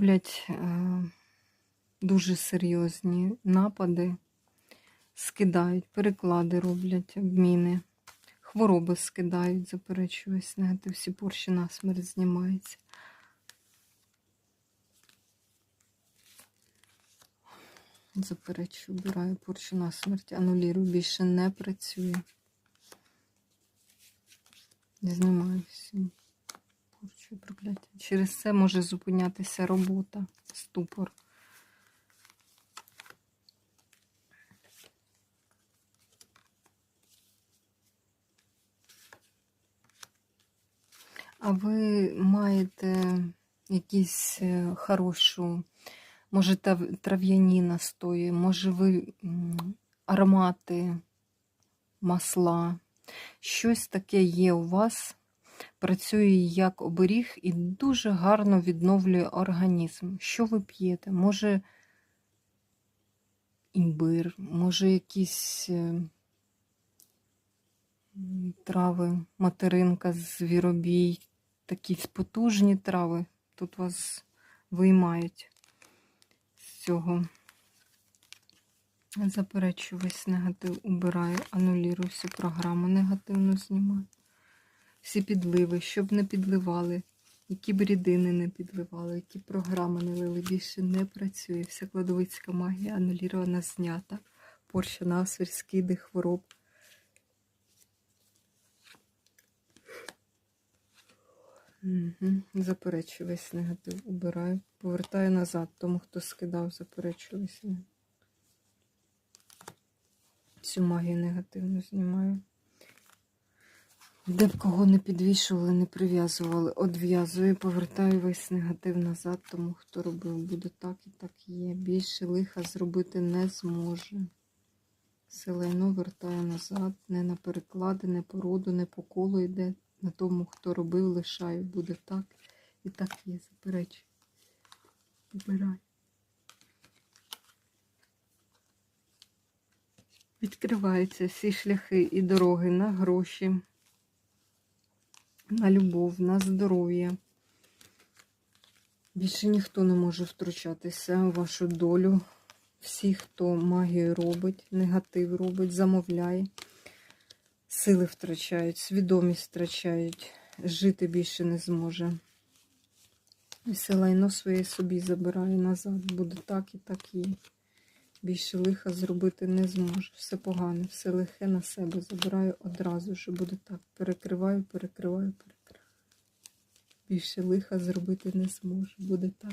роблять е, дуже серйозні напади, скидають, переклади роблять, обміни, хвороби скидають, заперечуюсь, негатив, всі порші на смерть знімаються. Заперечую, обираю порчу на смерть, анулірую, більше не працює. Знімаю всі і прокляття. Через це може зупинятися робота, ступор. А ви маєте якісь е, хорошу, може, трав'яні настої, може ви аромати, масла, щось таке є у вас, працює як оберіг і дуже гарно відновлює організм. Що ви п'єте? Може імбир, може якісь е, трави, материнка, звіробій, такі потужні трави. Тут вас виймають з цього. Заперечую весь негатив, убираю, анулірую всю програму, негативно знімаю. Всі підливи, щоб не підливали, які б рідини не підливали, які програми не лили, більше не працює. Вся кладовицька магія анулірована, знята. Порща насвір, скиди, хвороб. Угу. Заперечую весь негатив, убираю. Повертаю назад тому, хто скидав, заперечую весь негатив. Всю магію негативну знімаю. Де б кого не підвішували, не прив'язували, одв'язую, повертаю весь негатив назад, тому хто робив, буде так і так є. Більше лиха зробити не зможе. Все лайно вертаю назад, не на переклади, не по роду, не по колу йде. На тому, хто робив, лишаю, буде так і так є. Заперечую. Вибирай. Відкриваються всі шляхи і дороги на гроші, на любов, на здоров'я. Більше ніхто не може втручатися у вашу долю. Всі, хто магію робить, негатив робить, замовляє, сили втрачають, свідомість втрачають, жити більше не зможе. І все лайно своє собі забирає назад. Буде так і так є. Більше лиха зробити не зможу. Все погане, все лихе на себе забираю одразу, що буде так. Перекриваю, перекриваю, перекриваю. Більше лиха зробити не зможу. Буде так.